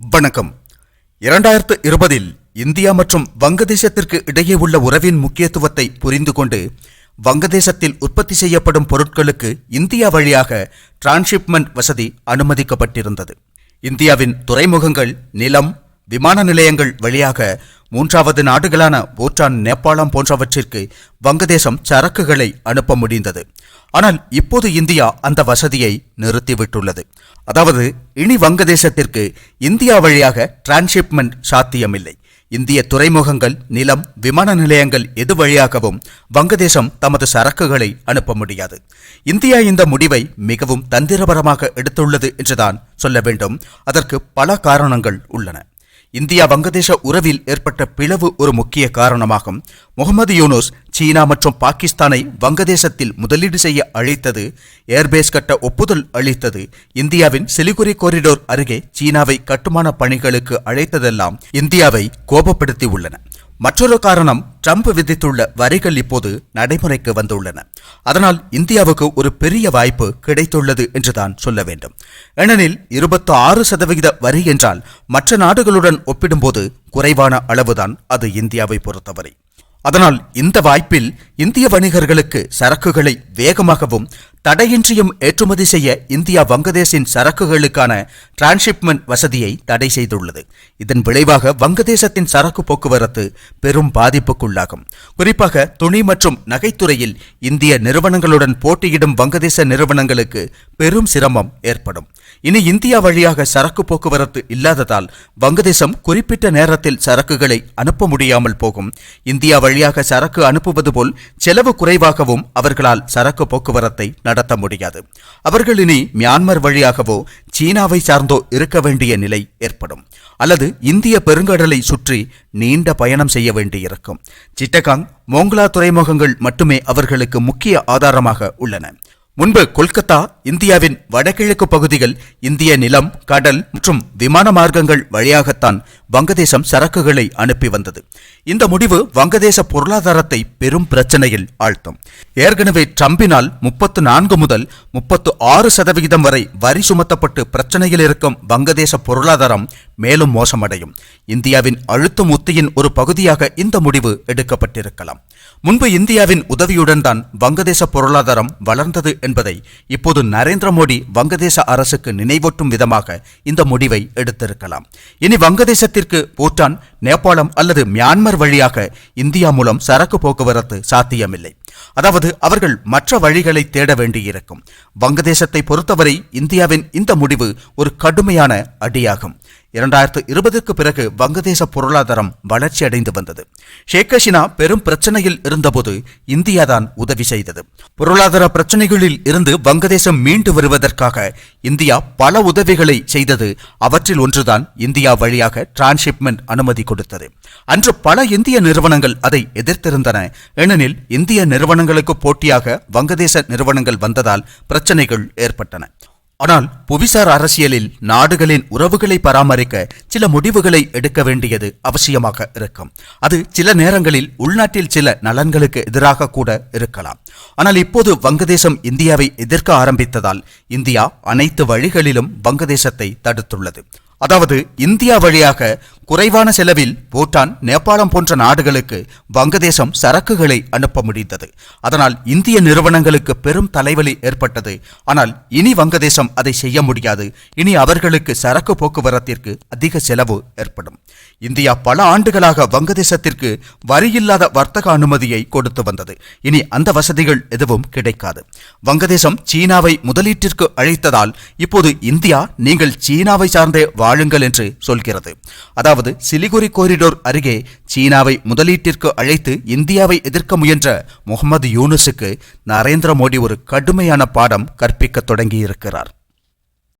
வணக்கம். இரண்டாயிரத்து இருபதில் இந்தியா மற்றும் வங்கதேசத்திற்கு இடையே உள்ள உறவின் முக்கியத்துவத்தை புரிந்து கொண்டு வங்கதேசத்தில் உற்பத்தி செய்யப்படும் பொருட்களுக்கு இந்தியா வழியாக டிரான்ஸ்ஷிப்மெண்ட் வசதி அனுமதிக்கப்பட்டிருந்தது. இந்தியாவின் துறைமுகங்கள் நிலம் விமான நிலையங்கள் வழியாக மூன்றாவது நாடுகளான பூட்டான் நேபாளம் போன்றவற்றிற்கு வங்கதேசம் சரக்குகளை அனுப்ப முடிந்தது. ஆனால் இப்போது இந்தியா அந்த வசதியை நிறுத்திவிட்டுள்ளது. அதாவது இனி வங்கதேசத்திற்கு இந்தியா வழியாக டிரான்ஸ்ஷிப்மெண்ட் சாத்தியமில்லை. இந்திய துறைமுகங்கள் நிலம் விமான நிலையங்கள் எது வழியாகவும் வங்கதேசம் தமது சரக்குகளை அனுப்ப முடியாது. இந்தியா இந்த முடிவை மிகவும் தந்திரபரமாக எடுத்துள்ளது என்றுதான் சொல்ல வேண்டும். அதற்கு பல காரணங்கள் உள்ளன. இந்தியா வங்கதேச உறவில் ஏற்பட்ட பிளவு ஒரு முக்கிய காரணமாகும். முகமது யூனோஸ் சீனா மற்றும் பாகிஸ்தானை வங்கதேசத்தில் முதலீடு செய்ய அழைத்தது ஏர்பேஸ் கட்ட ஒப்புதல் அளித்தது. இந்தியாவின் சிலிகுரி கோரிடோர் அருகே சீனாவை கட்டுமான பணிகளுக்கு அழைத்ததெல்லாம் இந்தியாவை கோபப்படுத்தி உள்ளன மற்றொரு காரணம் ட்ரம்ப் விதித்துள்ள வரிகள் இப்போது நடைமுறைக்கு வந்துள்ளன. அதனால் இந்தியாவுக்கு ஒரு பெரிய வாய்ப்பு கிடைத்துள்ளது என்றுதான் சொல்ல வேண்டும். ஏனெனில் இருபத்தி ஆறு சதவிகித வரி என்றால் மற்ற நாடுகளுடன் ஒப்பிடும்போது குறைவான அளவுதான் அது இந்தியாவை பொறுத்தவரை. அதனால் இந்த வாய்ப்பில் இந்திய வணிகர்களுக்கு சரக்குகளை வேகமாகவும் தடையின்றியும் ஏற்றுமதி செய்ய இந்தியா வங்கதேசின் சரக்குகளுக்கான டிரான்ஷிப்மெண்ட் வசதியை தடை செய்துள்ளது. இதன் விளைவாக வங்கதேசத்தின் சரக்கு போக்குவரத்து பெரும் பாதிப்புக்குள்ளாகும். குறிப்பாக துணி மற்றும் நகைத்துறையில் இந்திய நிறுவனங்களுடன் போட்டியிடும் வங்கதேச நிறுவனங்களுக்கு பெரும் சிரமம் ஏற்படும். இனி இந்தியா வழியாக சரக்கு போக்குவரத்து இல்லாததால் வங்கதேசம் குறிப்பிட்ட நேரத்தில் சரக்குகளை அனுப்ப முடியாமல் போகும். இந்தியா வழியாக சரக்கு அனுப்புவது போல் செலவு குறைவாகவும் அவர்களால் சரக்கு போக்குவரத்தை நடத்த முடியாது. அவர்கள் இனி மியான்மர் வழியாகவோ சீனாவை சார்ந்தோ இருக்க வேண்டிய நிலை ஏற்படும். அல்லது இந்திய பெருங்கடலை சுற்றி நீண்ட பயணம் செய்ய வேண்டியிருக்கும். சிட்டகாங் மோங்லா துறைமுகங்கள் மட்டுமே அவர்களுக்கு முக்கிய ஆதாரமாக உள்ளன. முன்பு கொல்கத்தா இந்தியாவின் வடகிழக்கு பகுதிகள் இந்திய நிலம் கடல் மற்றும் விமான மார்க்கங்கள் வழியாகத்தான் வங்கதேசம் சரக்குகளை அனுப்பி வந்தது. இந்த முடிவு வங்கதேச பொருளாதாரத்தை பெரும் பிரச்சனையில் ஆழ்த்தும். ஏற்கனவே ட்ரம்பினால் முப்பத்து நான்கு முதல் முப்பத்து ஆறு சதவிகிதம் வரை வரி சுமத்தப்பட்டு பிரச்சனையில் இருக்கும் வங்கதேச பொருளாதாரம் மேலும் மோசமடையும். இந்தியாவின் அழுத்தம் உத்தியின் ஒரு பகுதியாக இந்த முடிவு எடுக்கப்பட்டிருக்கலாம். முன்பு இந்தியாவின் உதவியுடன் தான் வங்கதேச பொருளாதாரம் வளர்ந்தது என்பதை இப்போது நரேந்திர மோடி வங்கதேச அரசுக்கு நினைவூட்டும் விதமாக இந்த முடிவை எடுத்திருக்கலாம். இனி வங்கதேசத்திற்கு பூட்டான் நேபாளம் அல்லது மியான்மர் வழியாக இந்தியா மூலம் சரக்கு போக்குவரத்து சாத்தியமில்லை. அதாவது அவர்கள் மற்ற வழிகளை தேட வேண்டியிருக்கும். வங்கதேசத்தை பொறுத்தவரை இந்தியாவின் இந்த முடிவு ஒரு கடுமையான அடியாகும். இரண்டாயிரத்து இருபதுக்கு பிறகு வங்கதேச பொருளாதாரம் வளர்ச்சியடைந்து வந்தது. ஷேக் ஹசினா பெரும் பிரச்சனையில் இருந்தபோது இந்தியா தான் உதவி செய்தது. பொருளாதார பிரச்சனைகளில் இருந்து வங்கதேசம் மீண்டு வருவதற்காக இந்தியா பல உதவிகளை செய்தது. அவற்றில் ஒன்றுதான் இந்தியா வழியாக டிரான்ஸ்ஷிப்மெண்ட் அனுமதி கொடுத்தது. அன்று பல இந்திய நிறுவனங்கள் அதை எதிர்த்திருந்தன. ஏனெனில் இந்திய நிறுவனங்களுக்கு போட்டியாக வங்கதேச நிறுவனங்கள் வந்ததால் பிரச்சனைகள் ஏற்பட்டன. ஆனால் புவிசார் அரசியலில் நாடுகளின் உறவுகளை பராமரிக்க சில முடிவுகளை எடுக்க வேண்டியது அவசியமாக இருக்கும். அது சில நேரங்களில் உள்நாட்டில் சில நலன்களுக்கு எதிராக கூட இருக்கலாம். ஆனால் இப்போது வங்கதேசம் இந்தியாவை எதிர்க்க ஆரம்பித்ததால் இந்தியா அனைத்து வழிகளிலும் வங்கதேசத்தை தடுத்துள்ளது. அதாவது இந்தியா வழியாக குறைவான செலவில் பூட்டான் நேபாளம் போன்ற நாடுகளுக்கு வங்கதேசம் சரக்குகளை அனுப்ப முடிந்தது. அதனால் இந்திய நிறுவனங்களுக்கு பெரும் தலைவலி ஏற்பட்டது. ஆனால் இனி வங்கதேசம் அதை செய்ய முடியாது. இனி அவர்களுக்கு சரக்கு போக்குவரத்திற்கு அதிக செலவு ஏற்படும். இந்தியா பல ஆண்டுகளாக வங்கதேசத்திற்கு வரியில்லாத வர்த்தக அனுமதியை கொடுத்து வந்தது. இனி அந்த வசதிகள் எதுவும் கிடைக்காது. வங்கதேசம் சீனாவை முதலீட்டிற்கு அழைத்ததால் இப்போது இந்தியா நீங்கள் சீனாவை சார்ந்தே வாழுங்கள் என்று சொல்கிறது. அதாவது சிலிகுரி கோரிடோர் அருகே சீனாவை முதலீட்டிற்கு அழைத்து இந்தியாவை எதிர்க்க முயன்ற முகமது யூனுஸுக்கு நரேந்திர மோடி ஒரு கடுமையான பாடம் கற்பிக்க தொடங்கியிருக்கிறார்.